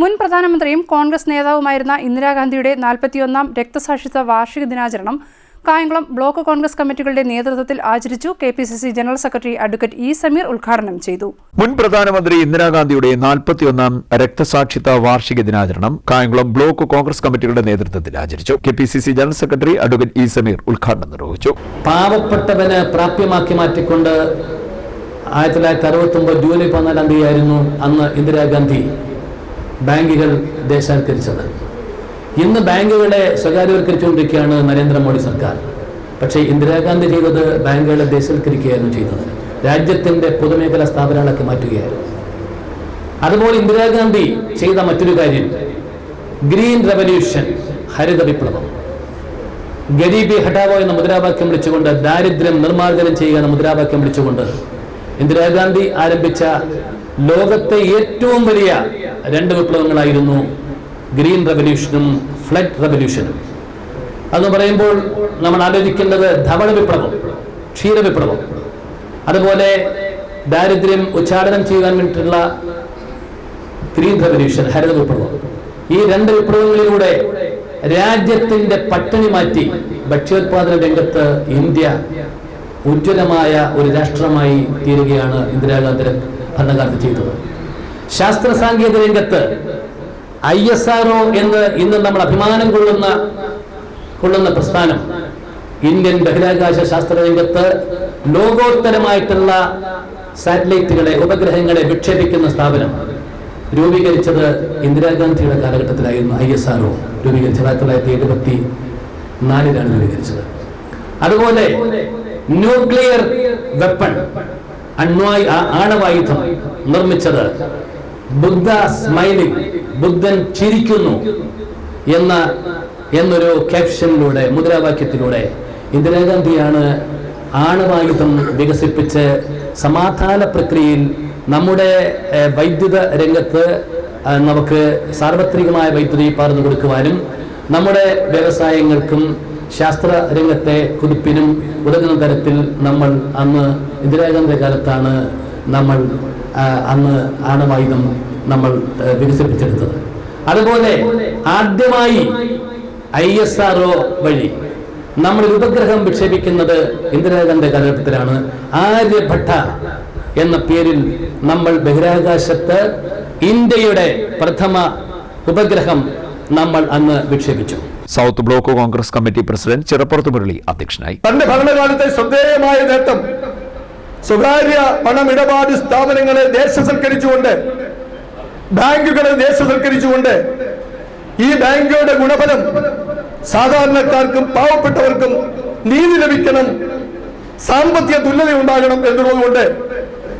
മുൻ പ്രധാനമന്ത്രിയും കോൺഗ്രസ് നേതാവുമായിരുന്ന ഇന്ദിരാഗാന്ധിയുടെ നാൽപ്പത്തിയൊന്നാം രക്തസാക്ഷിത്വ വാർഷിക ദിനാചരണം കായംകുളം ബ്ലോക്ക് കോൺഗ്രസ് കമ്മിറ്റികളുടെ നേതൃത്വത്തിൽ ആചരിച്ചു K P C C general secretary advocate E Sameer ഉദ്ഘാടനം ചെയ്തു. മുൻ പ്രധാനമന്ത്രി ഇന്ദിരാഗാന്ധിയുടെ നാൽപ്പത്തിയൊന്നാം രക്തസാക്ഷിത്വ വാർഷിക ദിനാചരണം കായംകുളം ബ്ലോക്ക് കോൺഗ്രസ് കമ്മിറ്റികളുടെ നേതൃത്വത്തിൽ ആചരിച്ചു. K P C C general secretary advocate E Sameer ഉദ്ഘാടനം നിർവഹിച്ചു. പാവപ്പെട്ടവന് പ്രാപ്യമാക്കി മാറ്റിക്കൊണ്ട് ആയിരത്തി തൊള്ളായിരത്തി അറുപത്തി ഒമ്പത് ജൂലൈ പതിനാലാം തീയതി ആയിരുന്നു അന്ന് ഇന്ദിരാഗാന്ധി ബാങ്കുകൾ ദേശാൽക്കരിച്ചത് ഇന്ന് ബാങ്കുകളെ സ്വകാര്യവൽക്കരിച്ചുകൊണ്ടിരിക്കുകയാണ് നരേന്ദ്രമോദി സർക്കാർ. പക്ഷേ ഇന്ദിരാഗാന്ധി ചെയ്തത് ബാങ്കുകളെ ദേശവൽക്കരിക്കുകയായിരുന്നു ചെയ്തത്. രാജ്യത്തിന്റെ പൊതുമേഖലാ സ്ഥാപനങ്ങളൊക്കെ മാറ്റുകയായിരുന്നു. അതുപോലെ ഇന്ദിരാഗാന്ധി ചെയ്ത മറ്റൊരു കാര്യം ഗ്രീൻ റവല്യൂഷൻ ഹരിത വിപ്ലവം. ഗരീബി ഹഠാവോ എന്ന മുദ്രാവാക്യം വിളിച്ചുകൊണ്ട് ദാരിദ്ര്യം നിർമ്മാർജനം ചെയ്യുക എന്ന മുദ്രാവാക്യം വിളിച്ചുകൊണ്ട് ഇന്ദിരാഗാന്ധി ആരംഭിച്ച ലോകത്തെ ഏറ്റവും വലിയ രണ്ട് വിപ്ലവങ്ങളായിരുന്നു ഗ്രീൻ റവല്യൂഷനും ഫ്ലഡ് റവല്യൂഷനും. അതെന്ന് പറയുമ്പോൾ നമ്മൾ ആലോചിക്കേണ്ടത് ധവള വിപ്ലവം ക്ഷീര വിപ്ലവം. അതുപോലെ ദാരിദ്ര്യം ഉച്ചാടനം ചെയ്യാൻ വേണ്ടിയിട്ടുള്ള ഗ്രീൻ റവല്യൂഷൻ ഹരിത വിപ്ലവം. ഈ രണ്ട് വിപ്ലവങ്ങളിലൂടെ രാജ്യത്തിന്റെ പട്ടിണി മാറ്റി ഭക്ഷ്യോത്പാദന രംഗത്ത് ഇന്ത്യ ഉജ്ജ്വലമായ ഒരു രാഷ്ട്രമായി തീരുകയാണ് ഇന്ദിരാഗാന്ധി ഭരണകാലത്ത് ചെയ്തത്. ശാസ്ത്ര സാങ്കേതിക രംഗത്ത് ഐ എസ് ആർ ഒ എന്ന് ഇന്ന് നമ്മൾ അഭിമാനം കൊള്ളുന്ന കൊള്ളുന്ന പ്രസ്ഥാനം. ഇന്ത്യൻ ബഹിരാകാശ ശാസ്ത്ര രംഗത്ത് ലോകോത്തരമായിട്ടുള്ള സാറ്റലൈറ്റുകളെ ഉപഗ്രഹങ്ങളെ വിക്ഷേപിക്കുന്ന സ്ഥാപനം രൂപീകരിച്ചത് ഇന്ദിരാഗാന്ധിയുടെ കാലഘട്ടത്തിലായിരുന്നു ഐ എസ് ആർ ഒ. രൂപീകരിച്ചത് ആയിരത്തി തൊള്ളായിരത്തി എഴുപത്തി നാലിലാണ് രൂപീകരിച്ചത്. അതുപോലെ ന്യൂക്ലിയർ വെപ്പൺ. അണ്വായു ആണവായുധം നിർമ്മിച്ചത്. ബുദ്ധ സ്മൈലിംഗ് ബുദ്ധൻ ചിരിക്കുന്നു എന്ന എന്നൊരു ക്യാപ്ഷനിലൂടെ മുദ്രാവാക്യത്തിലൂടെ ഇന്ദിരാഗാന്ധിയാണ് ആണവായുധം വികസിപ്പിച്ച് സമാധാന പ്രക്രിയയിൽ നമ്മുടെ വൈദ്യുത രംഗത്ത് നമുക്ക് സാർവത്രികമായ വൈദ്യുതി പകർന്നു കൊടുക്കുവാനും നമ്മുടെ വ്യവസായങ്ങൾക്കും ശാസ്ത്ര രംഗത്തെ കുതിപ്പിനും ഉതകുന്ന തരത്തിൽ നമ്മൾ അന്ന് ഇന്ദിരാഗാന്ധി കാലത്താണ് നമ്മൾ അന്ന് ആണവായുധം നമ്മൾ വികസിപ്പിച്ചെടുത്തത്. അതുപോലെ ആദ്യമായി ഐ എസ് ആർ ഒ വഴി നമ്മൾ ഉപഗ്രഹം വിക്ഷേപിക്കുന്നത് ഇന്ദിരാഗാന്ധി കാലഘട്ടത്തിലാണ്. ആര്യഭട്ട എന്ന പേരിൽ നമ്മൾ ബഹിരാകാശത്ത് ഇന്ത്യയുടെ പ്രഥമ ഉപഗ്രഹം നമ്മൾ അന്ന് വിക്ഷേപിച്ചു. South block Congress committee president Chirappurath Murali അധ്യക്ഷനായി. തന്റെ ഭരണകാലത്തെ ശ്രദ്ധേയമായ നേട്ടം സ്വകാര്യ പണമിടപാട് സ്ഥാപനങ്ങളെ ദേശസൽക്കരിച്ചുകൊണ്ട് ബാങ്കുകളെ ദേശസൽക്കരിച്ചുകൊണ്ട് ഈ ബാങ്കുകളുടെ ഗുണഫലം സാധാരണക്കാർക്കും പാവപ്പെട്ടവർക്കും നീതി ലഭിക്കണം സാമ്പത്തിക തുല്യത ഉണ്ടാകണം എന്നുള്ളതുകൊണ്ട്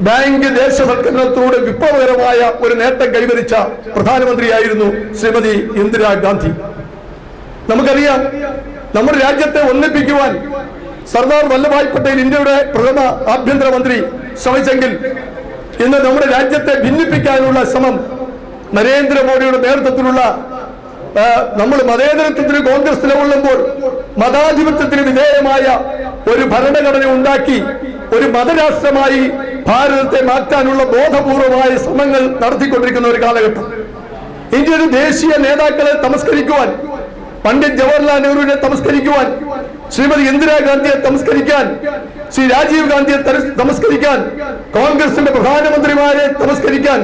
ബാങ്ക് ദേശസൽക്കരണത്തിലൂടെ വിപ്ലവകരമായ ഒരു നേട്ടം കൈവരിച്ച പ്രധാനമന്ത്രിയായിരുന്നു ശ്രീമതി ഇന്ദിരാഗാന്ധി നമുക്കറിയാം നമ്മുടെ രാജ്യത്തെ ഒന്നിപ്പിക്കുവാൻ സർദാർ വല്ലഭായ് പട്ടേൽ ഇന്ത്യയുടെ പ്രഥമ ആഭ്യന്തരമന്ത്രി ശ്രമിച്ചെങ്കിൽ ഇന്ന് നമ്മുടെ രാജ്യത്തെ ഭിന്നിപ്പിക്കാനുള്ള ശ്രമം നരേന്ദ്രമോദിയുടെ നേതൃത്വത്തിലുള്ള നമ്മൾ മതേതരത്വത്തിന് കോൺഗ്രസ് നിലകൊള്ളുമ്പോൾ മതാധിപത്യത്തിന് വിധേയമായ ഒരു ഭരണഘടന ഉണ്ടാക്കി ഒരു മതരാഷ്ട്രമായി ഭാരതത്തെ മാറ്റാനുള്ള ബോധപൂർവമായ ശ്രമങ്ങൾ നടത്തിക്കൊണ്ടിരിക്കുന്ന ഒരു കാലഘട്ടം. ഇന്ത്യയുടെ ദേശീയ നേതാക്കളെ തമസ്കരിക്കുവാൻ പണ്ഡിറ്റ് ജവഹർലാൽ നെഹ്റുവിനെ തമസ്കരിക്കുവാൻ ശ്രീമതി ഇന്ദിരാഗാന്ധിയെ തമസ്കരിക്കാൻ ശ്രീ രാജീവ് ഗാന്ധിയെ തമസ്കരിക്കാൻ കോൺഗ്രസിന്റെ പ്രധാനമന്ത്രിമാരെ തമസ്കരിക്കാൻ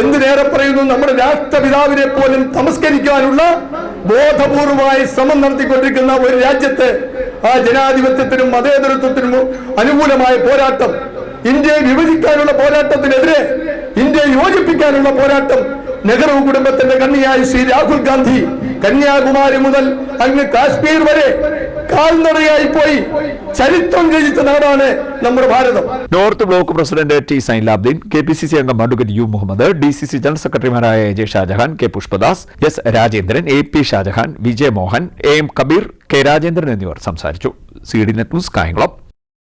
എന്തിനേറെ പറയുന്നു? നമ്മുടെ രാഷ്ട്രപിതാവിനെ പോലും തമസ്കരിക്കാനുള്ള ബോധപൂർവമായ ശ്രമം നടത്തിക്കൊണ്ടിരിക്കുന്ന ഒരു രാജ്യത്തെ ആ ജനാധിപത്യത്തിനും മതേതരത്വത്തിനും അനുകൂലമായ പോരാട്ടം ഇന്ത്യയെ വിഭജിക്കാനുള്ള പോരാട്ടത്തിനെതിരെ ഇന്ത്യയെ യോജിപ്പിക്കാനുള്ള പോരാട്ടം നെഹ്റു കുടുംബത്തിന്റെ കണ്ണിയായി ശ്രീ രാഹുൽ ഗാന്ധി കന്യാകുമാരി മുതൽ അങ്ങ് കാശ്മീർ വരെ കാൽനടയായി പോയി. ചരിത്രം രചിച്ച നാടാണ് നമ്മുടെ ഭാരതം. North block president T Sainulabdeen K P C C അംഗം advocate U Muhammad D C C general സെക്രട്ടറിമാരായ J Shajahan K Pushpadas S Rajendran A P Shajahan Vijay Mohan A M Kabeer K Rajendran എന്നിവർ സംസാരിച്ചു. C D net news Kayamkulam.